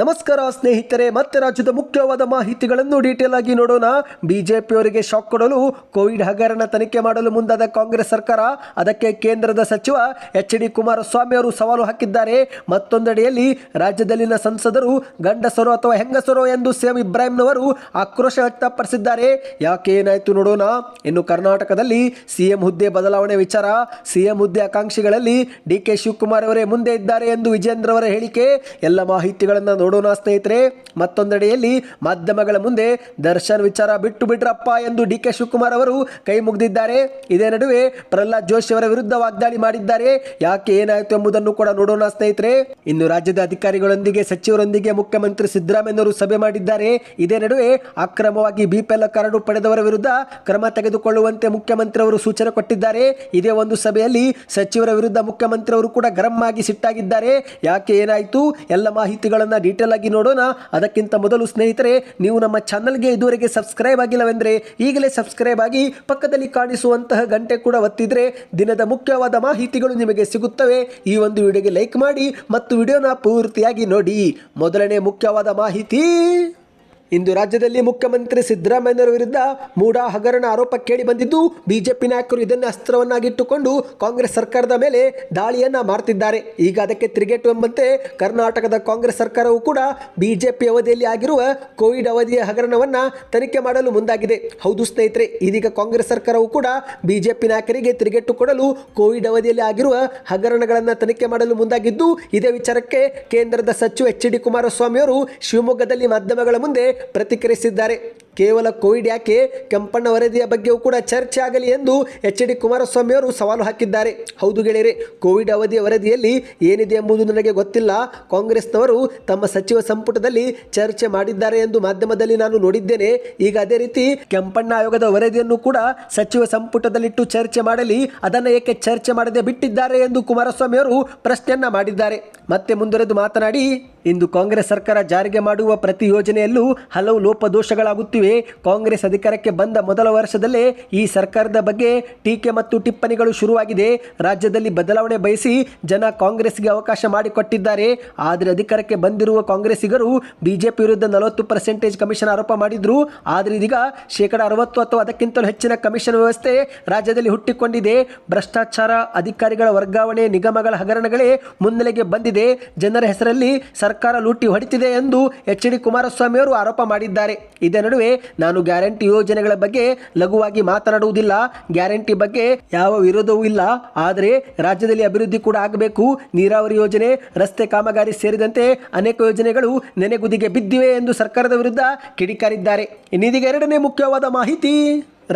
ನಮಸ್ಕಾರ ಸ್ನೇಹಿತರೆ, ಮತ್ತೆ ರಾಜ್ಯದ ಮುಖ್ಯವಾದ ಮಾಹಿತಿಗಳನ್ನು ಡೀಟೇಲ್ ಆಗಿ ನೋಡೋಣ. ಬಿಜೆಪಿಯವರಿಗೆ ಶಾಕ್ ಕೊಡಲು, ಕೋವಿಡ್ ಹಗರಣ ತನಿಖೆ ಮಾಡಲು ಮುಂದಾದ ಕಾಂಗ್ರೆಸ್ ಸರ್ಕಾರ. ಅದಕ್ಕೆ ಕೇಂದ್ರದ ಸಚಿವ ಎಚ್ ಡಿ ಕುಮಾರಸ್ವಾಮಿ ಅವರು ಸವಾಲು ಹಾಕಿದ್ದಾರೆ. ಮತ್ತೊಂದೆಡೆಯಲ್ಲಿ ರಾಜ್ಯದಲ್ಲಿನ ಸಂಸದರು, ಗಂಡಸರು ಅಥವಾ ಹೆಂಗಸರು ಎಂದು ಸಿಎಂ ಇಬ್ರಾಹಿಂನವರು ಆಕ್ರೋಶ ವ್ಯಕ್ತಪಡಿಸಿದ್ದಾರೆ. ಯಾಕೆ ಏನಾಯಿತು ನೋಡೋಣ. ಇನ್ನು ಕರ್ನಾಟಕದಲ್ಲಿ ಸಿಎಂ ಹುದ್ದೆ ಬದಲಾವಣೆ ವಿಚಾರ. ಸಿಎಂ ಹುದ್ದೆ ಆಕಾಂಕ್ಷಿಗಳಲ್ಲಿ ಡಿ ಕೆ ಶಿವಕುಮಾರ್ ಅವರೇ ಮುಂದೆ ಇದ್ದಾರೆ ಎಂದು ವಿಜೇಂದ್ರ ಅವರ ಹೇಳಿಕೆ. ಎಲ್ಲ ಮಾಹಿತಿಗಳನ್ನು ನೋಡೋಣ ಸ್ನೇಹಿತರೆ, ಮತ್ತೊಂದೆಡೆಯಲ್ಲಿ ಮಾಧ್ಯಮಗಳ ಮುಂದೆ ದರ್ಶನ್ ವಿಚಾರ ಬಿಟ್ಟು ಬಿಟ್ರಪ್ಪ ಎಂದು ಡಿ ಕೆ ಶಿವಕುಮಾರ್ ಅವರು ಕೈ ಮುಗಿದಿದ್ದಾರೆ. ಇದೇ ನಡುವೆ ಪ್ರಹ್ಲಾದ್ ಜೋಶಿ ಅವರ ವಿರುದ್ಧ ವಾಗ್ದಾಳಿ ಮಾಡಿದ್ದಾರೆ. ಯಾಕೆ ಏನಾಯಿತು ಎಂಬುದನ್ನು ಕೂಡ ನೋಡೋಣ ಸ್ನೇಹಿತರೆ. ಇನ್ನು ರಾಜ್ಯದ ಅಧಿಕಾರಿಗಳೊಂದಿಗೆ ಸಚಿವರೊಂದಿಗೆ ಮುಖ್ಯಮಂತ್ರಿ ಸಿದ್ದರಾಮಯ್ಯವರು ಸಭೆ ಮಾಡಿದ್ದಾರೆ. ಇದೇ ನಡುವೆ ಅಕ್ರಮವಾಗಿ ಬಿಪಿಎಲ್ ಕಾರ್ಡು ಪಡೆದವರ ವಿರುದ್ಧ ಕ್ರಮ ತೆಗೆದುಕೊಳ್ಳುವಂತೆ ಮುಖ್ಯಮಂತ್ರಿ ಅವರು ಸೂಚನೆ ಕೊಟ್ಟಿದ್ದಾರೆ. ಇದೇ ಒಂದು ಸಭೆಯಲ್ಲಿ ಸಚಿವರ ವಿರುದ್ಧ ಮುಖ್ಯಮಂತ್ರಿ ಅವರು ಕೂಡ ಗರಂ ಆಗಿ ಸಿಟ್ಟಾಗಿದ್ದಾರೆ. ಯಾಕೆ ಏನಾಯಿತು? ಎಲ್ಲ ಮಾಹಿತಿಗಳನ್ನು ಡೀಟೇಲ್ ಆಗಿ ನೋಡೋಣ. ಅದಕ್ಕಿಂತ ಮೊದಲು ಸ್ನೇಹಿತರೆ, ನೀವು ನಮ್ಮ ಚಾನಲ್ಗೆ ಇದುವರೆಗೆ ಸಬ್ಸ್ಕ್ರೈಬ್ ಆಗಿಲ್ಲವೆಂದರೆ, ಈಗಲೇ ಸಬ್ಸ್ಕ್ರೈಬ್ ಆಗಿ ಪಕ್ಕದಲ್ಲಿ ಕಾಣಿಸುವಂತಹ ಗಂಟೆ ಕೂಡ ಒತ್ತಿದ್ರೆ, ದಿನದ ಮುಖ್ಯವಾದ ಮಾಹಿತಿಗಳು ನಿಮಗೆ ಸಿಗುತ್ತವೆ. ಈ ಒಂದು ವಿಡಿಯೋಗೆ ಲೈಕ್ ಮಾಡಿ, ಮತ್ತು ವಿಡಿಯೋನ ಪೂರ್ತಿಯಾಗಿ ನೋಡಿ. ಮೊದಲನೇ ಮುಖ್ಯವಾದ ಮಾಹಿತಿ. ಇಂದು ರಾಜ್ಯದಲ್ಲಿ ಮುಖ್ಯಮಂತ್ರಿ ಸಿದ್ದರಾಮಯ್ಯರ ವಿರುದ್ಧ ಮೂಡಾ ಹಗರಣ ಆರೋಪ ಕೇಳಿ ಬಂದಿದ್ದು, ಬಿಜೆಪಿ ನಾಯಕರು ಇದನ್ನು ಅಸ್ತ್ರವನ್ನಾಗಿಟ್ಟುಕೊಂಡು ಕಾಂಗ್ರೆಸ್ ಸರ್ಕಾರದ ಮೇಲೆ ದಾಳಿಯನ್ನ ಮಾಡುತ್ತಿದ್ದಾರೆ ಈಗ ಅದಕ್ಕೆ ತಿರುಗೇಟು ಎಂಬಂತೆ ಕರ್ನಾಟಕದ ಕಾಂಗ್ರೆಸ್ ಸರ್ಕಾರವು ಕೂಡ ಬಿಜೆಪಿ ಅವಧಿಯಲ್ಲಿ ಆಗಿರುವ ಕೋವಿಡ್ ಅವಧಿಯ ಹಗರಣವನ್ನ ತನಿಖೆ ಮಾಡಲು ಮುಂದಾಗಿದೆ. ಹೌದು ಸ್ನೇಹಿತರೆ, ಇದೀಗ ಕಾಂಗ್ರೆಸ್ ಸರ್ಕಾರವು ಕೂಡ ಬಿಜೆಪಿ ನಾಯಕರಿಗೆ ತಿರುಗೇಟು ಕೊಡಲು ಕೋವಿಡ್ ಅವಧಿಯಲ್ಲಿ ಆಗಿರುವ ಹಗರಣಗಳನ್ನು ತನಿಖೆ ಮಾಡಲು ಮುಂದಾಗಿದ್ದು, ಇದೇ ವಿಚಾರಕ್ಕೆ ಕೇಂದ್ರದ ಸಚಿವ ಎಚ್ ಡಿ ಕುಮಾರಸ್ವಾಮಿ ಅವರು ಶಿವಮೊಗ್ಗದಲ್ಲಿ ಮಾಧ್ಯಮಗಳ ಮುಂದೆ ಪ್ರತಿಕ್ರಿಯಿಸಿದ್ದಾರೆ. ಕೇವಲ ಕೋವಿಡ್ ಯಾಕೆ? ಕೆಂಪಣ್ಣ ವರದಿಯ ಬಗ್ಗೆಯೂ ಕೂಡ ಚರ್ಚೆ ಆಗಲಿ ಎಂದು ಎಚ್ ಡಿ ಕುಮಾರಸ್ವಾಮಿ ಅವರು ಸವಾಲು ಹಾಕಿದ್ದಾರೆ. ಹೌದು ಗೆಳೆಯರೆ, ಕೋವಿಡ್ ಅವಧಿಯ ವರದಿಯಲ್ಲಿ ಏನಿದೆ ಎಂಬುದು ನನಗೆ ಗೊತ್ತಿಲ್ಲ. ಕಾಂಗ್ರೆಸ್ನವರು ತಮ್ಮ ಸಚಿವ ಸಂಪುಟದಲ್ಲಿ ಚರ್ಚೆ ಮಾಡಿದ್ದಾರೆ ಎಂದು ಮಾಧ್ಯಮದಲ್ಲಿ ನಾನು ನೋಡಿದ್ದೇನೆ. ಈಗ ಅದೇ ರೀತಿ ಕೆಂಪಣ್ಣ ಆಯೋಗದ ವರದಿಯನ್ನು ಕೂಡ ಸಚಿವ ಸಂಪುಟದಲ್ಲಿಟ್ಟು ಚರ್ಚೆ ಮಾಡಲಿ, ಅದನ್ನು ಏಕೆ ಚರ್ಚೆ ಮಾಡದೆ ಬಿಟ್ಟಿದ್ದಾರೆ ಎಂದು ಕುಮಾರಸ್ವಾಮಿ ಅವರು ಪ್ರಶ್ನೆಯನ್ನ ಮಾಡಿದ್ದಾರೆ. ಮತ್ತೆ ಮುಂದುವರೆದು ಮಾತನಾಡಿ. ಇಂದು ಕಾಂಗ್ರೆಸ್ ಸರ್ಕಾರ ಜಾರಿಗೆ ಮಾಡುವ ಪ್ರತಿ ಯೋಜನೆಯಲ್ಲೂ ಹಲವು ಲೋಪದೋಷಗಳಾಗುತ್ತಿವೆ. ಕಾಂಗ್ರೆಸ್ ಅಧಿಕಾರಕ್ಕೆ ಬಂದ ಮೊದಲ ವರ್ಷದಲ್ಲೇ ಈ ಸರ್ಕಾರದ ಬಗ್ಗೆ ಟೀಕೆ ಮತ್ತು ಟಿಪ್ಪಣಿಗಳು ಶುರುವಾಗಿದೆ. ರಾಜ್ಯದಲ್ಲಿ ಬದಲಾವಣೆ ಬಯಸಿ ಜನ ಕಾಂಗ್ರೆಸ್ಗೆ ಅವಕಾಶ ಮಾಡಿಕೊಟ್ಟಿದ್ದಾರೆ. ಆದರೆ ಅಧಿಕಾರಕ್ಕೆ ಬಂದಿರುವ ಕಾಂಗ್ರೆಸ್ಸಿಗರು ಬಿಜೆಪಿ ವಿರುದ್ಧ ನಲವತ್ತು ಪರ್ಸೆಂಟೇಜ್ ಕಮಿಷನ್ ಆರೋಪ ಮಾಡಿದ್ರು. ಆದರೆ ಇದೀಗ ಶೇಕಡ ಅರವತ್ತು ಅಥವಾ ಅದಕ್ಕಿಂತಲೂ ಹೆಚ್ಚಿನ ಕಮಿಷನ್ ವ್ಯವಸ್ಥೆ ರಾಜ್ಯದಲ್ಲಿ ಹುಟ್ಟಿಕೊಂಡಿದೆ. ಭ್ರಷ್ಟಾಚಾರ ಅಧಿಕಾರಿಗಳ ವರ್ಗಾವಣೆ ನಿಗಮಗಳ ಹಗರಣಗಳೇ ಮುನ್ನೆಲೆಗೆ ಬಂದಿದೆ. ಜನರ ಹೆಸರಲ್ಲಿ ಸರ್ಕಾರ ಲೂಟಿ ಹೊಡಿತಿದೆ ಎಂದು ಎಚ್ ಡಿ ಕುಮಾರಸ್ವಾಮಿ ಅವರು ಆರೋಪ ಮಾಡಿದ್ದಾರೆ. ಇದೇ ನಡುವೆ ನಾನು ಗ್ಯಾರಂಟಿ ಯೋಜನೆಗಳ ಬಗ್ಗೆ ಲಘುವಾಗಿ ಮಾತನಾಡುವುದಿಲ್ಲ. ಗ್ಯಾರಂಟಿ ಬಗ್ಗೆ ಯಾವ ವಿರೋಧವೂ ಇಲ್ಲ. ಆದರೆ ರಾಜ್ಯದಲ್ಲಿ ಅಭಿವೃದ್ಧಿ ಕೂಡ ಆಗಬೇಕು. ನೀರಾವರಿ ಯೋಜನೆ, ರಸ್ತೆ ಕಾಮಗಾರಿ ಸೇರಿದಂತೆ ಅನೇಕ ಯೋಜನೆಗಳು ನೆನೆಗುದಿಗೆ ಬಿದ್ದಿವೆ ಎಂದು ಸರ್ಕಾರದ ವಿರುದ್ಧ ಕಿಡಿಕಾರಿದ್ದಾರೆ. ಇನ್ನಿದೀಗ ಎರಡನೇ ಮುಖ್ಯವಾದ ಮಾಹಿತಿ.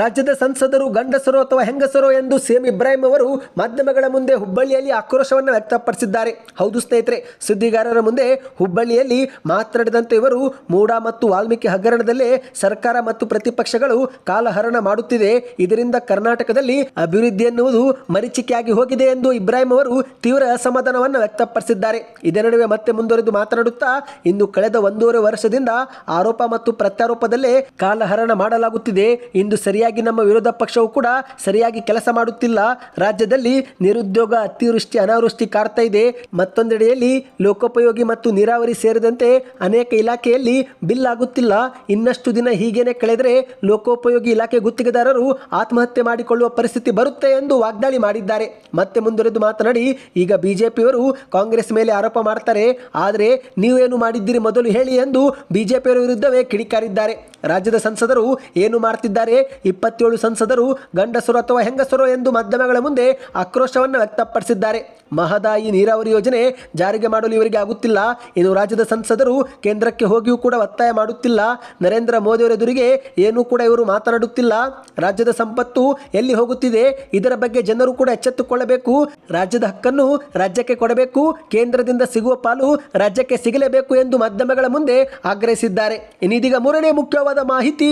ರಾಜ್ಯದ ಸಂಸದರು, ಗಂಡಸರು ಅಥವಾ ಹೆಂಗಸರು ಎಂದು ಸೇಮ್ ಇಬ್ರಾಹಿಂ ಅವರು ಮಾಧ್ಯಮಗಳ ಮುಂದೆ ಹುಬ್ಬಳ್ಳಿಯಲ್ಲಿ ಆಕ್ರೋಶವನ್ನು ವ್ಯಕ್ತಪಡಿಸಿದ್ದಾರೆ. ಹೌದು ಸ್ನೇಹಿತರೆ, ಸುದ್ದಿಗಾರರ ಮುಂದೆ ಹುಬ್ಬಳ್ಳಿಯಲ್ಲಿ ಮಾತನಾಡಿದಂತೆ ಇವರು ಮೂಡ ಮತ್ತು ವಾಲ್ಮೀಕಿ ಹಗರಣದಲ್ಲೇ ಸರ್ಕಾರ ಮತ್ತು ಪ್ರತಿಪಕ್ಷಗಳು ಕಾಲಹರಣ ಮಾಡುತ್ತಿದೆ. ಇದರಿಂದ ಕರ್ನಾಟಕದಲ್ಲಿ ಅಭಿವೃದ್ಧಿ ಎನ್ನುವುದು ಮರೀಚಿಕೆಯಾಗಿ ಹೋಗಿದೆ ಎಂದು ಇಬ್ರಾಹಿಂ ಅವರು ತೀವ್ರ ಅಸಮಾಧಾನವನ್ನು ವ್ಯಕ್ತಪಡಿಸಿದ್ದಾರೆ. ಇದೇ ನಡುವೆ ಮತ್ತೆ ಮುಂದುವರೆದು ಮಾತನಾಡುತ್ತಾ ಇಂದು ಕಳೆದ ಒಂದೂವರೆ ವರ್ಷದಿಂದ ಆರೋಪ ಮತ್ತು ಪ್ರತ್ಯಾರೋಪದಲ್ಲೇ ಕಾಲಹರಣ ಮಾಡಲಾಗುತ್ತಿದೆ. ಇಂದು ಸರಿಯಾಗಿ ನಮ್ಮ ವಿರೋಧ ಪಕ್ಷವು ಕೂಡ ಸರಿಯಾಗಿ ಕೆಲಸ ಮಾಡುತ್ತಿಲ್ಲ. ರಾಜ್ಯದಲ್ಲಿ ನಿರುದ್ಯೋಗ ಅತಿವೃಷ್ಟಿ ಅನಾವೃಷ್ಟಿ ಕಾಡ್ತಾ ಇದೆ. ಮತ್ತೊಂದೆಡೆಯಲ್ಲಿ ಲೋಕೋಪಯೋಗಿ ಮತ್ತು ನೀರಾವರಿ ಸೇರಿದಂತೆ ಅನೇಕ ಇಲಾಖೆಯಲ್ಲಿ ಬಿಲ್ ಆಗುತ್ತಿಲ್ಲ. ಇನ್ನಷ್ಟು ದಿನ ಹೀಗೇನೆ ಕಳೆದರೆ ಲೋಕೋಪಯೋಗಿ ಇಲಾಖೆ ಗುತ್ತಿಗೆದಾರರು ಆತ್ಮಹತ್ಯೆ ಮಾಡಿಕೊಳ್ಳುವ ಪರಿಸ್ಥಿತಿ ಬರುತ್ತೆ ಎಂದು ವಾಗ್ದಾಳಿ ಮಾಡಿದ್ದಾರೆ. ಮತ್ತೆ ಮುಂದುವರೆದು ಮಾತನಾಡಿ, ಈಗ ಬಿಜೆಪಿಯವರು ಕಾಂಗ್ರೆಸ್ ಮೇಲೆ ಆರೋಪ ಮಾಡ್ತಾರೆ. ಆದರೆ ನೀವೇನು ಮಾಡಿದ್ದೀರಿ ಮೊದಲು ಹೇಳಿ ಎಂದು ಬಿಜೆಪಿಯವರ ವಿರುದ್ಧವೇ ಕಿಡಿಕಾರಿದ್ದಾರೆ. ರಾಜ್ಯದ ಸಂಸದರು ಏನು ಮಾಡ್ತಿದ್ದಾರೆ? ಇಪ್ಪತ್ತೇಳು ಸಂಸದರು, ಗಂಡಸರು ಅಥವಾ ಹೆಂಗಸರು ಎಂದು ಮಾಧ್ಯಮಗಳ ಮುಂದೆ ಆಕ್ರೋಶವನ್ನು ವ್ಯಕ್ತಪಡಿಸಿದ್ದಾರೆ. ಮಹದಾಯಿ ನೀರಾವರಿ ಯೋಜನೆ ಜಾರಿಗೆ ಮಾಡಲು ಇವರಿಗೆ ಆಗುತ್ತಿಲ್ಲ. ಇನ್ನು ರಾಜ್ಯದ ಸಂಸದರು ಕೇಂದ್ರಕ್ಕೆ ಹೋಗಿಯೂ ಕೂಡ ಒತ್ತಾಯ ಮಾಡುತ್ತಿಲ್ಲ. ನರೇಂದ್ರ ಮೋದಿಯವರೆದುರಿಗೆ ಏನೂ ಕೂಡ ಇವರು ಮಾತನಾಡುತ್ತಿಲ್ಲ. ರಾಜ್ಯದ ಸಂಪತ್ತು ಎಲ್ಲಿ ಹೋಗುತ್ತಿದೆ? ಇದರ ಬಗ್ಗೆ ಜನರು ಕೂಡ ಎಚ್ಚೆತ್ತುಕೊಳ್ಳಬೇಕು. ರಾಜ್ಯದ ಹಕ್ಕನ್ನು ರಾಜ್ಯಕ್ಕೆ ಕೊಡಬೇಕು. ಕೇಂದ್ರದಿಂದ ಸಿಗುವ ಪಾಲು ರಾಜ್ಯಕ್ಕೆ ಸಿಗಲೇಬೇಕು ಎಂದು ಮಾಧ್ಯಮಗಳ ಮುಂದೆ ಆಗ್ರಹಿಸಿದ್ದಾರೆ. ಇನ್ನಿದೀಗ ಮೂರನೇ ಮುಖ್ಯವಾದ ಮಾಹಿತಿ.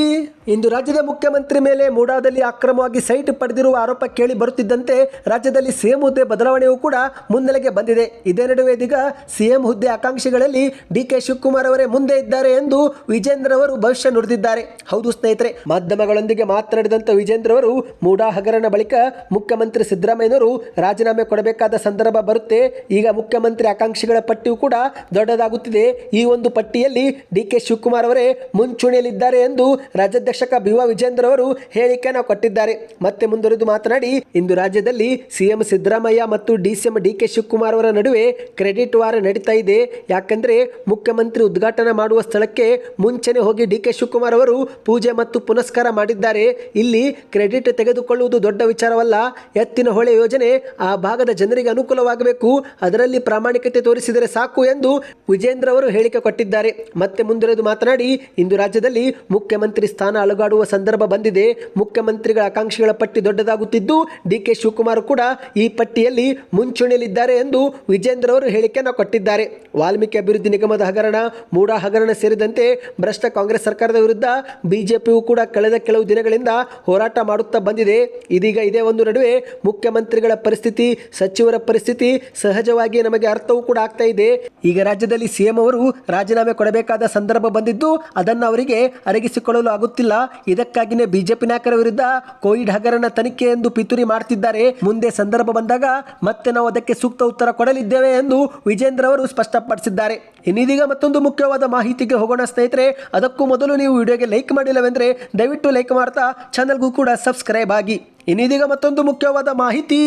ಇಂದು ರಾಜ್ಯದ ಮುಖ್ಯಮಂತ್ರಿ ಮೇಲೆ ಮೂಡಾದಲ್ಲಿ ಅಕ್ರಮವಾಗಿ ಸೈಟ್ ಪಡೆದಿರುವ ಆರೋಪ ಕೇಳಿ ಬರುತ್ತಿದ್ದಂತೆ ರಾಜ್ಯದಲ್ಲಿ ಸಿಎಂ ಹುದ್ದೆ ಬದಲಾವಣೆಯೂ ಕೂಡ ಮುನ್ನೆಲೆಗೆ ಬಂದಿದೆ. ಇದೇ ನಡುವೆ ಇದೀಗ ಸಿಎಂ ಹುದ್ದೆ ಆಕಾಂಕ್ಷಿಗಳಲ್ಲಿ ಡಿ ಕೆ ಶಿವಕುಮಾರ್ ಅವರೇ ಮುಂದೆ ಇದ್ದಾರೆ ಎಂದು ವಿಜೇಂದ್ರ ಅವರು ಭವಿಷ್ಯ ನುಡಿದಿದ್ದಾರೆ. ಹೌದು ಸ್ನೇಹಿತರೆ, ಮಾಧ್ಯಮಗಳೊಂದಿಗೆ ಮಾತನಾಡಿದಂತ ವಿಜೇಂದ್ರ ಅವರು ಮೂಡಾ ಹಗರಣ ಬಳಿಕ ಮುಖ್ಯಮಂತ್ರಿ ಸಿದ್ದರಾಮಯ್ಯನವರು ರಾಜೀನಾಮೆ ಕೊಡಬೇಕಾದ ಸಂದರ್ಭ ಬರುತ್ತೆ. ಈಗ ಮುಖ್ಯಮಂತ್ರಿ ಆಕಾಂಕ್ಷಿಗಳ ಪಟ್ಟಿಯೂ ಕೂಡ ದೊಡ್ಡದಾಗುತ್ತಿದೆ. ಈ ಒಂದು ಪಟ್ಟಿಯಲ್ಲಿ ಡಿ ಕೆ ಶಿವಕುಮಾರ್ ಅವರೇ ಮುಂಚೂಣಿಯಲ್ಲಿದ್ದಾರೆ ಎಂದು ರಾಜ್ಯಾಧ್ಯಕ್ಷಕ ಬಿ. ವಿಜೇಂದ್ರ ಅವರು ಹೇಳಿಕೆಯನ್ನು ಕೊಟ್ಟಿದ್ದಾರೆ. ಮತ್ತೆ ಮುಂದುವರೆದು ಮಾತನಾಡಿ, ಇಂದು ರಾಜ್ಯದಲ್ಲಿ ಸಿಎಂ ಸಿದ್ದರಾಮಯ್ಯ ಮತ್ತು ಡಿಸಿಎಂ ಡಿಕೆ ಶಿವಕುಮಾರ್ ಅವರ ನಡುವೆ ಕ್ರೆಡಿಟ್ ವಾರ ನಡೀತಾ ಇದೆ. ಯಾಕಂದ್ರೆ ಮುಖ್ಯಮಂತ್ರಿ ಉದ್ಘಾಟನೆ ಮಾಡುವ ಸ್ಥಳಕ್ಕೆ ಮುಂಚೆನೆ ಹೋಗಿ ಡಿಕೆ ಶಿವಕುಮಾರ್ ಅವರು ಪೂಜೆ ಮತ್ತು ಪುನಸ್ಕಾರ ಮಾಡಿದ್ದಾರೆ. ಇಲ್ಲಿ ಕ್ರೆಡಿಟ್ ತೆಗೆದುಕೊಳ್ಳುವುದು ದೊಡ್ಡ ವಿಚಾರವಲ್ಲ. ಎತ್ತಿನ ಹೊಳೆ ಯೋಜನೆ ಆ ಭಾಗದ ಜನರಿಗೆ ಅನುಕೂಲವಾಗಬೇಕು. ಅದರಲ್ಲಿ ಪ್ರಾಮಾಣಿಕತೆ ತೋರಿಸಿದರೆ ಸಾಕು ಎಂದು ವಿಜೇಂದ್ರ ಅವರು ಹೇಳಿಕೆ ಕೊಟ್ಟಿದ್ದಾರೆ. ಮತ್ತೆ ಮುಂದುವರೆದು ಮಾತನಾಡಿ, ಇಂದು ರಾಜ್ಯದಲ್ಲಿ ಮುಖ್ಯಮಂತ್ರಿ ಸ್ಥಾನ ಅಲುಗಾಡುವ ಸಂದರ್ಭ ಬಂದಿದೆ. ಮುಖ್ಯಮಂತ್ರಿಗಳ ಆಕಾಂಕ್ಷಿಗಳ ಪಟ್ಟಿ ದೊಡ್ಡದಾಗುತ್ತಿದ್ದು ಡಿ ಕೆ ಶಿವಕುಮಾರ್ ಕೂಡ ಈ ಪಟ್ಟಿಯಲ್ಲಿ ಮುಂಚೂಣಿಯಲ್ಲಿದ್ದಾರೆ ಎಂದು ವಿಜೇಂದ್ರ ಅವರು ಹೇಳಿಕೆಯನ್ನು ಕೊಟ್ಟಿದ್ದಾರೆ. ವಾಲ್ಮೀಕಿ ಅಭಿವೃದ್ಧಿ ನಿಗಮದ ಹಗರಣ ಮೂಡಾ ಹಗರಣ ಸೇರಿದಂತೆ ಭ್ರಷ್ಟ ಕಾಂಗ್ರೆಸ್ ಸರ್ಕಾರದ ವಿರುದ್ಧ ಬಿಜೆಪಿಯು ಕೂಡ ಕಳೆದ ಕೆಲವು ದಿನಗಳಿಂದ ಹೋರಾಟ ಮಾಡುತ್ತಾ ಬಂದಿದೆ. ಇದೀಗ ಇದೇ ಒಂದು ನಡುವೆ ಮುಖ್ಯಮಂತ್ರಿಗಳ ಪರಿಸ್ಥಿತಿ, ಸಚಿವರ ಪರಿಸ್ಥಿತಿ ಸಹಜವಾಗಿ ನಮಗೆ ಅರ್ಥವೂ ಕೂಡ ಆಗ್ತಾ ಇದೆ. ಈಗ ರಾಜ್ಯದಲ್ಲಿ ಸಿಎಂ ಅವರು ರಾಜೀನಾಮೆ ಕೊಡಬೇಕಾದ ಸಂದರ್ಭ ಬಂದಿದ್ದು, ಅದನ್ನು ಅವರಿಗೆ ಅರಗಿಸಿಕೊಳ್ಳಲು ಆಗುತ್ತಿಲ್ಲ. ಇದಕ್ಕಾಗಿಯೇ ಬಿಜೆಪಿ ನಾಯಕರ ವಿರುದ್ಧ ಕೋವಿಡ್ ಹಗರಣ ತನಿಖೆ ಎಂದು ಪಿತೂರಿ ಮಾಡ್ತಿದ್ದಾರೆ. ಮುಂದೆ ಸಂದರ್ಭ ಬಂದಾಗ ಮತ್ತೆ ನಾವು ಅದಕ್ಕೆ ಸೂಕ್ತ ಉತ್ತರ ಕೊಡಲಿದ್ದೇವೆ ಎಂದು ವಿಜೇಂದ್ರ ಅವರು ಸ್ಪಷ್ಟಪಡಿಸಿದ್ದಾರೆ. ಇನ್ನಿದೀಗ ಮತ್ತೊಂದು ಮುಖ್ಯವಾದ ಮಾಹಿತಿಗೆ ಹೋಗೋಣ ಸ್ನೇಹಿತರೆ, ಅದಕ್ಕೂ ಮೊದಲು ನೀವು ವಿಡಿಯೋಗೆ ಲೈಕ್ ಮಾಡಿಲ್ಲವೆಂದರೆ ದಯವಿಟ್ಟು ಲೈಕ್ ಮಾಡ್ತಾ, ಚಾನಲ್ಗೂ ಕೂಡ ಸಬ್ಸ್ಕ್ರೈಬ್ ಆಗಿ. ಇನ್ನೀದೀಗ ಮತ್ತೊಂದು ಮುಖ್ಯವಾದ ಮಾಹಿತಿ.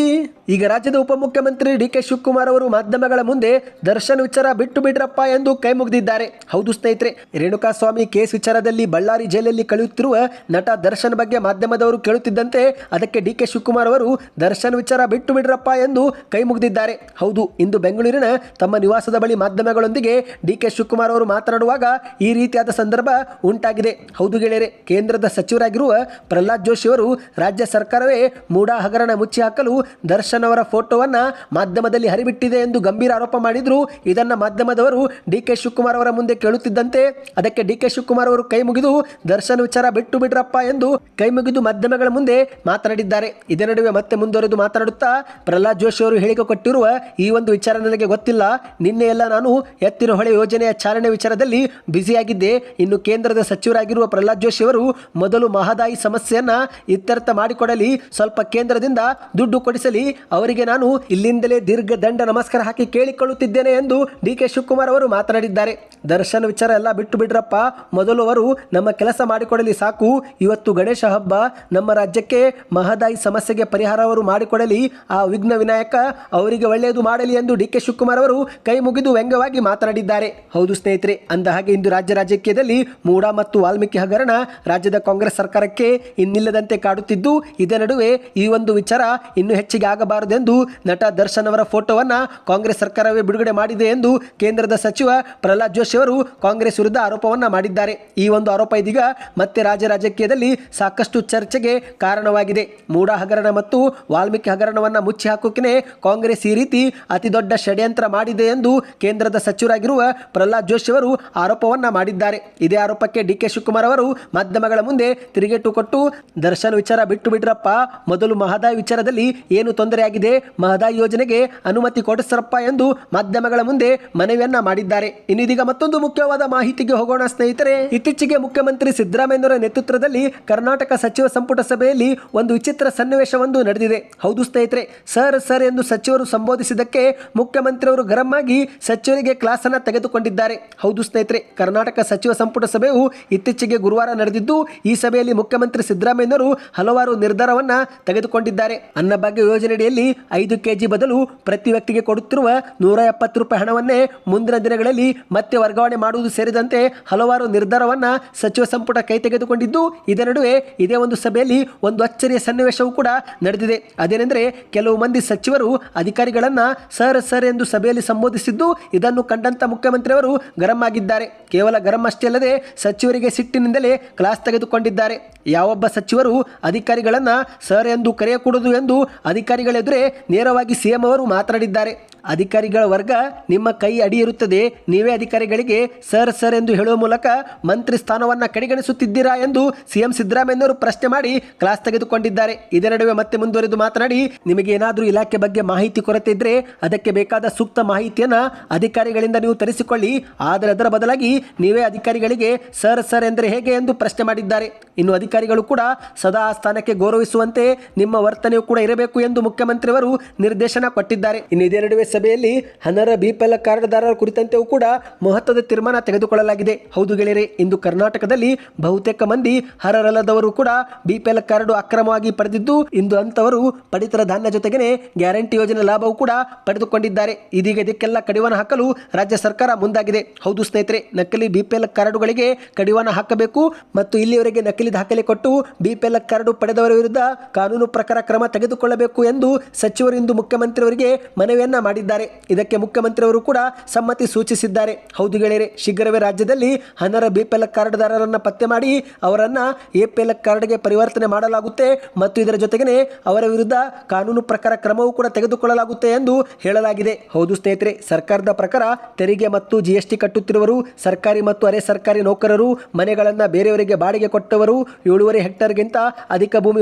ಈಗ ರಾಜ್ಯದ ಉಪಮುಖ್ಯಮಂತ್ರಿ ಡಿ ಕೆ ಶಿವಕುಮಾರ್ ಅವರು ಮಾಧ್ಯಮಗಳ ಮುಂದೆ ದರ್ಶನ್ ವಿಚಾರ ಬಿಟ್ಟು ಬಿಡ್ರಪ್ಪ ಎಂದು ಕೈ ಮುಗಿದಿದ್ದಾರೆ. ಹೌದು ಸ್ನೇಹಿತರೆ, ರೇಣುಕಾಸ್ವಾಮಿ ಕೇಸ್ ವಿಚಾರದಲ್ಲಿ ಬಳ್ಳಾರಿ ಜೈಲಲ್ಲಿ ಕಳೆಯುತ್ತಿರುವ ನಟ ದರ್ಶನ್ ಬಗ್ಗೆ ಮಾಧ್ಯಮದವರು ಕೇಳುತ್ತಿದ್ದಂತೆ ಅದಕ್ಕೆ ಡಿ ಕೆ ಶಿವಕುಮಾರ್ ಅವರು ದರ್ಶನ್ ವಿಚಾರ ಬಿಟ್ಟು ಬಿಡ್ರಪ್ಪ ಎಂದು ಕೈ ಮುಗಿದಿದ್ದಾರೆ. ಹೌದು, ಇಂದು ಬೆಂಗಳೂರಿನ ತಮ್ಮ ನಿವಾಸದ ಬಳಿ ಮಾಧ್ಯಮಗಳೊಂದಿಗೆ ಡಿ ಕೆ ಶಿವಕುಮಾರ್ ಅವರು ಮಾತನಾಡುವಾಗ ಈ ರೀತಿಯಾದ ಸಂದರ್ಭ ಉಂಟಾಗಿದೆ. ಹೌದು ಗೆಳೆಯರೆ, ಕೇಂದ್ರದ ಸಚಿವರಾಗಿರುವ ಪ್ರಹ್ಲಾದ್ ಜೋಶಿ ಅವರು ರಾಜ್ಯ ಸರ್ಕಾರವೇ ಮೂಡ ಹಗರಣ ಮುಚ್ಚಿ ಹಾಕಲು ದರ್ಶನ್ ಅವರ ಫೋಟೋವನ್ನು ಮಾಧ್ಯಮದಲ್ಲಿ ಹರಿಬಿಟ್ಟಿದೆ ಎಂದು ಗಂಭೀರ ಆರೋಪ ಮಾಡಿದ್ರು. ಇದನ್ನ ಮಾಧ್ಯಮದವರು ಡಿ ಕೆ ಶಿವಕುಮಾರ್ ಅವರ ಮುಂದೆ ಕೇಳುತ್ತಿದ್ದಂತೆ ಅದಕ್ಕೆ ಡಿ ಕೆ ಶಿವಕುಮಾರ್ ಅವರು ಕೈ ಮುಗಿದು, ದರ್ಶನ್ ವಿಚಾರ ಬಿಟ್ಟು ಬಿಡ್ರಪ್ಪ ಎಂದು ಕೈ ಮುಗಿದು ಮಾಧ್ಯಮಗಳ ಮುಂದೆ ಮಾತನಾಡಿದ್ದಾರೆ. ಇದೇ ನಡುವೆ ಮತ್ತೆ ಮುಂದುವರೆದು ಮಾತನಾಡುತ್ತಾ ಪ್ರಹ್ಲಾದ್ ಜೋಶಿ ಅವರು ಹೇಳಿಕೆ ಕೊಟ್ಟಿರುವ ಈ ಒಂದು ವಿಚಾರ ನನಗೆ ಗೊತ್ತಿಲ್ಲ. ನಿನ್ನೆ ಎಲ್ಲ ನಾನು ಎತ್ತಿನ ಹೊಳೆ ಯೋಜನೆಯ ಚಾಲನೆ ವಿಚಾರದಲ್ಲಿ ಬ್ಯುಸಿಯಾಗಿದ್ದೆ. ಇನ್ನು ಕೇಂದ್ರದ ಸಚಿವರಾಗಿರುವ ಪ್ರಹ್ಲಾದ್ ಜೋಶಿ ಅವರು ಮೊದಲು ಮಹದಾಯಿ ಸಮಸ್ಯೆಯನ್ನ ಇತ್ಯರ್ಥ ಮಾಡಿಕೊಡಲಿ ಸ್ವಲ್ಪ ಕೇಂದ್ರದಿಂದ ದುಡ್ಡು ಕೊಡಿಸಲಿ. ಅವರಿಗೆ ನಾನು ಇಲ್ಲಿಂದಲೇ ದೀರ್ಘ ದಂಡ ನಮಸ್ಕಾರ ಹಾಕಿ ಕೇಳಿಕೊಳ್ಳುತ್ತಿದ್ದೇನೆ ಎಂದು ಡಿ ಕೆ ಶಿವಕುಮಾರ್ ಅವರು ಮಾತನಾಡಿದ್ದಾರೆ. ದರ್ಶನ ವಿಚಾರ ಎಲ್ಲ ಬಿಟ್ಟು ಬಿಡ್ರಪ್ಪ. ಮೊದಲು ಅವರು, ನಮ್ಮ ಕೆಲಸ ಮಾಡಿಕೊಡಲಿ ಸಾಕು. ಇವತ್ತು ಗಣೇಶ ಹಬ್ಬ. ನಮ್ಮ ರಾಜ್ಯಕ್ಕೆ ಮಹದಾಯಿ ಸಮಸ್ಯೆಗೆ ಪರಿಹಾರ ಅವರು ಮಾಡಿಕೊಡಲಿ. ಆ ವಿಘ್ನ ವಿನಾಯಕ ಅವರಿಗೆ ಒಳ್ಳೆಯದು ಮಾಡಲಿ ಎಂದು ಡಿ ಕೆ ಶಿವಕುಮಾರ್ ಅವರು ಕೈ ಮುಗಿದು ವ್ಯಂಗ್ಯವಾಗಿ ಮಾತನಾಡಿದ್ದಾರೆ. ಹೌದು ಸ್ನೇಹಿತರೆ, ಅಂದ ಹಾಗೆ ಇಂದು ರಾಜ್ಯ ರಾಜಕೀಯದಲ್ಲಿ ಮೂಡಾ ಮತ್ತು ವಾಲ್ಮೀಕಿ ಹಗರಣ ರಾಜ್ಯದ ಕಾಂಗ್ರೆಸ್ ಸರ್ಕಾರಕ್ಕೆ ಇನ್ನಿಲ್ಲದಂತೆ ಕಾಡುತ್ತಿದ್ದು ಇದೇ ನಡುವೆ ಈ ಒಂದು ವಿಚಾರ ಇನ್ನು ಹೆಚ್ಚಿಗೆ ಆಗಬಾರದೆಂದು ನಟ ದರ್ಶನ್ ಅವರ ಫೋಟೋವನ್ನ ಕಾಂಗ್ರೆಸ್ ಸರ್ಕಾರವೇ ಬಿಡುಗಡೆ ಮಾಡಿದೆ ಎಂದು ಕೇಂದ್ರದ ಸಚಿವ ಪ್ರಹ್ಲಾದ್ ಜೋಶಿ ಅವರು ಕಾಂಗ್ರೆಸ್ ವಿರುದ್ಧ ಆರೋಪವನ್ನ ಮಾಡಿದ್ದಾರೆ. ಈ ಒಂದು ಆರೋಪ ಇದೀಗ ಮತ್ತೆ ರಾಜ್ಯ ರಾಜಕೀಯದಲ್ಲಿ ಸಾಕಷ್ಟು ಚರ್ಚೆಗೆ ಕಾರಣವಾಗಿದೆ. ಮೂಡ ಹಗರಣ ಮತ್ತು ವಾಲ್ಮೀಕಿ ಹಗರಣವನ್ನ ಮುಚ್ಚಿ ಹಾಕೋಕೆ ಕಾಂಗ್ರೆಸ್ ಈ ರೀತಿ ಅತಿ ದೊಡ್ಡ ಷಡ್ಯಂತ್ರ ಮಾಡಿದೆ ಎಂದು ಕೇಂದ್ರದ ಸಚಿವರಾಗಿರುವ ಪ್ರಹ್ಲಾದ್ ಜೋಶಿ ಅವರು ಆರೋಪವನ್ನ ಮಾಡಿದ್ದಾರೆ. ಇದೇ ಆರೋಪಕ್ಕೆ ಡಿ ಕೆ ಶಿವಕುಮಾರ್ ಅವರು ಮಾಧ್ಯಮಗಳ ಮುಂದೆ ತಿರುಗೇಟು ಕೊಟ್ಟು, ದರ್ಶನ್ ವಿಚಾರ ಬಿಟ್ಟು ಬಿಡ್ರಪ್ಪ ಮೊದಲು ಮಹದಾಯಿ ವಿಚಾರದಲ್ಲಿ ಏನು ತೊಂದರೆಯಾಗಿದೆ? ಮಹದಾಯಿ ಯೋಜನೆಗೆ ಅನುಮತಿ ಕೊಡಿಸರಪ್ಪ ಎಂದು ಮಾಧ್ಯಮಗಳ ಮುಂದೆ ಮನವಿಯನ್ನ ಮಾಡಿದ್ದಾರೆ. ಇನ್ನಿದೀಗ ಮತ್ತೊಂದು ಮುಖ್ಯವಾದ ಮಾಹಿತಿಗೆ ಹೋಗೋಣ ಸ್ನೇಹಿತರೆ. ಇತ್ತೀಚೆಗೆ ಮುಖ್ಯಮಂತ್ರಿ ಸಿದ್ದರಾಮಯ್ಯನವರ ನೇತೃತ್ವದಲ್ಲಿ ಕರ್ನಾಟಕ ಸಚಿವ ಸಂಪುಟ ಸಭೆಯಲ್ಲಿ ಒಂದು ವಿಚಿತ್ರ ಸನ್ನಿವೇಶವೊಂದು ನಡೆದಿದೆ. ಹೌದು ಸ್ನೇಹಿತರೆ, ಸರ್ ಸರ್ ಎಂದು ಸಚಿವರು ಸಂಬೋಧಿಸಿದ್ದಕ್ಕೆ ಮುಖ್ಯಮಂತ್ರಿಯವರು ಗರಂ ಆಗಿ ಸಚಿವರಿಗೆ ಕ್ಲಾಸ್ ಅನ್ನ ತೆಗೆದುಕೊಂಡಿದ್ದಾರೆ. ಹೌದು ಸ್ನೇಹಿತರೆ, ಕರ್ನಾಟಕ ಸಚಿವ ಸಂಪುಟ ಸಭೆಯು ಇತ್ತೀಚೆಗೆ ಗುರುವಾರ ನಡೆದಿದ್ದು, ಈ ಸಭೆಯಲ್ಲಿ ಮುಖ್ಯಮಂತ್ರಿ ಸಿದ್ದರಾಮಯ್ಯನವರು ಹಲವಾರು ನಿರ್ಧಾರವನ್ನ ತೆಗೆದುಕೊಂಡಿದ್ದಾರೆ. ಅನ್ನಭಾಗ್ಯ ಯೋಜನೆಯಡಿಯಲ್ಲಿ ಐದು ಕೆಜಿ ಬದಲು ಪ್ರತಿ ವ್ಯಕ್ತಿಗೆ ಕೊಡುತ್ತಿರುವ ನೂರ ಎಪ್ಪತ್ತು ರೂಪಾಯಿ ಹಣವನ್ನೇ ಮುಂದಿನ ದಿನಗಳಲ್ಲಿ ಮತ್ತೆ ವರ್ಗಾವಣೆ ಮಾಡುವುದು ಸೇರಿದಂತೆ ಹಲವಾರು ನಿರ್ಧಾರವನ್ನ ಸಚಿವ ಸಂಪುಟ ಕೈ ತೆಗೆದುಕೊಂಡಿದ್ದು ಇದರ ನಡುವೆ ಇದೇ ಒಂದು ಸಭೆಯಲ್ಲಿ ಒಂದು ಅಚ್ಚರಿಯ ಸನ್ನಿವೇಶವೂ ಕೂಡ ನಡೆದಿದೆ. ಅದೇನೆಂದರೆ ಕೆಲವು ಮಂದಿ ಸಚಿವರು ಅಧಿಕಾರಿಗಳನ್ನ, ಸರ್ ಸರ್ ಎಂದು ಸಭೆಯಲ್ಲಿ ಸಂಬೋಧಿಸಿದ್ದು, ಇದನ್ನು ಕಂಡಂತ ಮುಖ್ಯಮಂತ್ರಿಯವರು ಗರಂ ಆಗಿದ್ದಾರೆ. ಕೇವಲ ಗರಂ ಅಷ್ಟೇ ಅಲ್ಲದೆ ಸಚಿವರಿಗೆ ಸಿಟ್ಟಿನಿಂದಲೇ ಕ್ಲಾಸ್ ತೆಗೆದುಕೊಂಡಿದ್ದಾರೆ. ಯಾವೊಬ್ಬ ಸಚಿವರು ಅಧಿಕಾರಿಗಳನ್ನ ಸರ್ ಎಂದು ಕರೆಯಕೂಡದು ಎಂದು ಅಧಿಕಾರಿಗಳೆದುರೇ ನೇರವಾಗಿ ಸಿಎಂ ಅವರು ಮಾತನಾಡಿದ್ದಾರೆ. ಅಧಿಕಾರಿಗಳ ವರ್ಗ ನಿಮ್ಮ ಕೈ ಅಡಿ ಇರುತ್ತದೆ ನೀವೇ ಅಧಿಕಾರಿಗಳಿಗೆ ಸರ್ ಸರ್ ಎಂದು ಹೇಳುವ ಮೂಲಕ ಮಂತ್ರಿ ಸ್ಥಾನವನ್ನ ಕಡೆಗಣಿಸುತ್ತಿದ್ದೀರಾ ಎಂದು ಸಿಎಂ ಸಿದ್ದರಾಮಯ್ಯನವರು ಪ್ರಶ್ನೆ ಮಾಡಿ ಕ್ಲಾಸ್ ತೆಗೆದುಕೊಂಡಿದ್ದಾರೆ. ಇದರ ನಡುವೆ ಮತ್ತೆ ಮುಂದುವರೆದು ಮಾತನಾಡಿ, ನಿಮಗೆ ಏನಾದರೂ ಇಲಾಖೆ ಬಗ್ಗೆ ಮಾಹಿತಿ ಕೊರತೆ ಇದ್ರೆ ಅದಕ್ಕೆ ಬೇಕಾದ ಸೂಕ್ತ ಮಾಹಿತಿಯನ್ನ ಅಧಿಕಾರಿಗಳಿಂದ ನೀವು ತರಿಸಿಕೊಳ್ಳಿ. ಆದರೆ ಅದರ ಬದಲಾಗಿ ನೀವೇ ಅಧಿಕಾರಿಗಳಿಗೆ ಸರ್ ಸರ್ ಎಂದರೆ ಹೇಗೆ ಎಂದು ಪ್ರಶ್ನೆ ಮಾಡಿದ್ದಾರೆ. ಇನ್ನು ಅಧಿಕಾರಿಗಳು ಕೂಡ ಸದಾ ಸ್ಥಾನಕ್ಕೆ ಗೌರವಿಸುವಂತೆ ನಿಮ್ಮ ವರ್ತನೆಯೂ ಕೂಡ ಇರಬೇಕು ಎಂದು ಮುಖ್ಯಮಂತ್ರಿಯವರು ನಿರ್ದೇಶನ ಕೊಟ್ಟಿದ್ದಾರೆ. ಇನ್ನು ಇದೇ ನಡುವೆ ಸಭೆಯಲ್ಲಿ ಹನರ ಬಿಪಿಎಲ್ ಕಾರ್ಡ್ದಾರರ ಕುರಿತಂತೆಯೂ ಕೂಡ ಮಹತ್ವದ ತೀರ್ಮಾನ ತೆಗೆದುಕೊಳ್ಳಲಾಗಿದೆ. ಹೌದು ಗೆಳೆಯರೆ, ಇಂದು ಕರ್ನಾಟಕದಲ್ಲಿ ಬಹುತೇಕ ಮಂದಿ ಹರರಲ್ಲದವರು ಕೂಡ ಬಿಪಿಎಲ್ ಕಾರ್ಡ್ ಅಕ್ರಮವಾಗಿ ಪಡೆದಿದ್ದು, ಇಂದು ಅಂತವರು ಪಡಿತರ ಧಾನ್ಯ ಜೊತೆಗೇನೆ ಗ್ಯಾರಂಟಿ ಯೋಜನೆ ಲಾಭವೂ ಕೂಡ ಪಡೆದುಕೊಂಡಿದ್ದಾರೆ. ಇದೀಗ ಇದಕ್ಕೆಲ್ಲ ಕಡಿವಾಣ ಹಾಕಲು ರಾಜ್ಯ ಸರ್ಕಾರ ಮುಂದಾಗಿದೆ. ಹೌದು ಸ್ನೇಹಿತರೆ, ನಕಲಿ ಬಿಪಿಎಲ್ ಕಾರ್ಡುಗಳಿಗೆ ಕಡಿವಾಣ ಹಾಕಬೇಕು ಮತ್ತು ಇಲ್ಲಿಯವರೆಗೆ ನಕಲಿ ದಾಖಲೆ ಕೊಟ್ಟು ಬಿಪಿಎಲ್ ಕಾರ್ಡು ಪಡೆದವರ ವಿರುದ್ಧ ಕಾನೂನು ಪ್ರಕಾರ ಕ್ರಮ ತೆಗೆದುಕೊಳ್ಳಬೇಕು ಎಂದು ಸಚಿವರು ಇಂದು ಮುಖ್ಯಮಂತ್ರಿಯವರಿಗೆ ಮನವಿಯನ್ನ ಮಾಡಿದ್ದಾರೆ. ಇದಕ್ಕೆ ಮುಖ್ಯಮಂತ್ರಿಯವರು ಕೂಡ ಸಮ್ಮತಿ ಸೂಚಿಸಿದ್ದಾರೆ. ಹೌದು ಗೆಳೆಯರೆ, ಶೀಘ್ರವೇ ರಾಜ್ಯದಲ್ಲಿ ಅನರ್ಹ ಬಿಪಿಎಲ್ ಕಾರ್ಡ್ದಾರರನ್ನು ಪತ್ತೆ ಮಾಡಿ ಅವರನ್ನು ಎಪಿಎಲ್ ಕಾರ್ಡ್ಗೆ ಪರಿವರ್ತನೆ ಮಾಡಲಾಗುತ್ತೆ ಮತ್ತು ಇದರ ಜೊತೆಗೇನೆ ಅವರ ವಿರುದ್ಧ ಕಾನೂನು ಪ್ರಕಾರ ಕ್ರಮವೂ ಕೂಡ ತೆಗೆದುಕೊಳ್ಳಲಾಗುತ್ತೆ ಎಂದು ಹೇಳಲಾಗಿದೆ. ಹೌದು ಸ್ನೇಹಿತರೆ, ಸರ್ಕಾರದ ಪ್ರಕಾರ ತೆರಿಗೆ ಮತ್ತು ಜಿಎಸ್ಟಿ ಕಟ್ಟುತ್ತಿರುವರು ಸರ್ಕಾರಿ ಮತ್ತು ಅರೆ ಸರ್ಕಾರಿ ನೌಕರರು, ಮನೆಗಳನ್ನು ಬೇರೆಯವರಿಗೆ ಬಾಡಿಗೆ ಕೊಟ್ಟವರು, ಏಳುವರೆ ಹೆಕ್ಟರ್ಗಿಂತ ಅಧಿಕ ಭೂಮಿ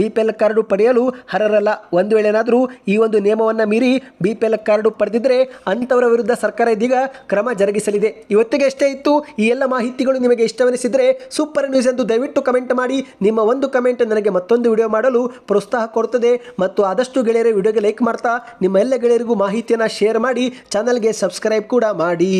ಬಿಪಿಎಲ್ ಕಾರ್ಡು ಪಡೆಯಲು ಅರ್ಹರಲ್ಲ. ಒಂದು ವೇಳೆನಾದರೂ ಈ ಒಂದು ನಿಯಮವನ್ನು ಮೀರಿ ಬಿಪಿಎಲ್ ಕಾರ್ಡು ಪಡೆದಿದ್ರೆ ಅಂಥವರ ವಿರುದ್ಧ ಸರ್ಕಾರ ಇದೀಗ ಕ್ರಮ ಜರುಗಿಸಲಿದೆ. ಇವತ್ತಿಗೆ ಎಷ್ಟೇ ಇತ್ತು. ಈ ಎಲ್ಲ ಮಾಹಿತಿಗಳು ನಿಮಗೆ ಇಷ್ಟವೆನಿಸಿದರೆ ಸೂಪರ್ ನ್ಯೂಸ್ ಎಂದು ದಯವಿಟ್ಟು ಕಮೆಂಟ್ ಮಾಡಿ. ನಿಮ್ಮ ಒಂದು ಕಮೆಂಟ್ ನನಗೆ ಮತ್ತೊಂದು ವಿಡಿಯೋ ಮಾಡಲು ಪ್ರೋತ್ಸಾಹ ಕೊಡುತ್ತದೆ. ಮತ್ತು ಆದಷ್ಟು ಗೆಳೆಯರ ವಿಡಿಯೋಗೆ ಲೈಕ್ ಮಾಡ್ತಾ ನಿಮ್ಮ ಎಲ್ಲ ಗೆಳೆಯರಿಗೂ ಮಾಹಿತಿಯನ್ನು ಶೇರ್ ಮಾಡಿ ಚಾನಲ್ಗೆ ಸಬ್ಸ್ಕ್ರೈಬ್ ಕೂಡ ಮಾಡಿ.